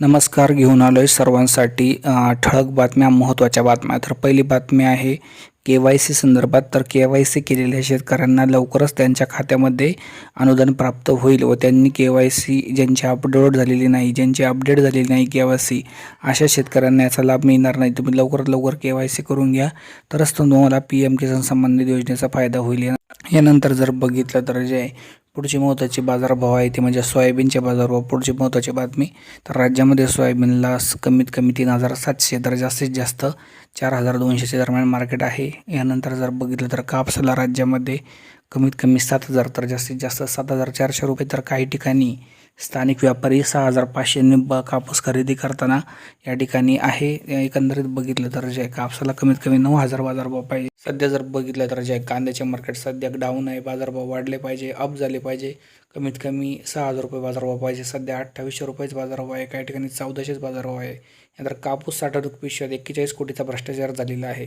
नमस्कार घेऊन आलो आहे सर्वांसाठी ठळक बातम्या महत्त्वाच्या बातम्या. तर पहिली बातमी आहे के वाय सी संदर्भात. तर के वाय सी केलेल्या शेतकऱ्यांना लवकरच त्यांच्या खात्यामध्ये अनुदान प्राप्त होईल व त्यांनी के वाय सी ज्यांची अपलोड झालेली नाही ज्यांची अपडेट झालेली नाही के वाय सी अशा शेतकऱ्यांना याचा लाभ मिळणार नाही. तुम्ही लवकरात लवकर के वाय सी करून घ्या. तरच तुम्हाला पी एम किसान संबंधित योजनेचा फायदा होईल. यानंतर जर बघितलं तर जे आहे पुढची महत्त्वाची बाजारभाव आहे ती म्हणजे सोयाबीनचे बाजारभाव. पुढची महत्त्वाची बातमी तर राज्यामध्ये सोयाबीनला कमीत कमी तीन हजार सातशे तर जास्तीत जास्त चार हजार दोनशेच्या दरम्यान मार्केट आहे. यानंतर जर बघितलं तर कापसाला राज्यामध्ये कमीत कमी सात हजार तर जास्तीत जास्त सात हजार चारशे रुपये तर काही ठिकाणी स्थानिक व्यापारी सहा हजार पाचशेने ब कापूस खरेदी करताना या ठिकाणी आहे. एकंदरीत बघितलं तर जे कापसाला कमीत कमी नऊ हजार बाजारभाव पाहिजे. सध्या जर बघितलं तर जे कांद्याचे मार्केट सध्या डाऊन आहे. बाजारभाव वाढले पाहिजे अप झाले पाहिजे. कमीत कमी सहा हजार रुपये बाजारभाव पाहिजे. सध्या अठ्ठावीसशे रुपयेच बाजारभाव आहे. काही ठिकाणी चौदाशेच बाजारभाव आहे. नंतर कापूस साठवणूक पिशव्यात एक्केचाळीस कोटीचा भ्रष्टाचार झालेला आहे.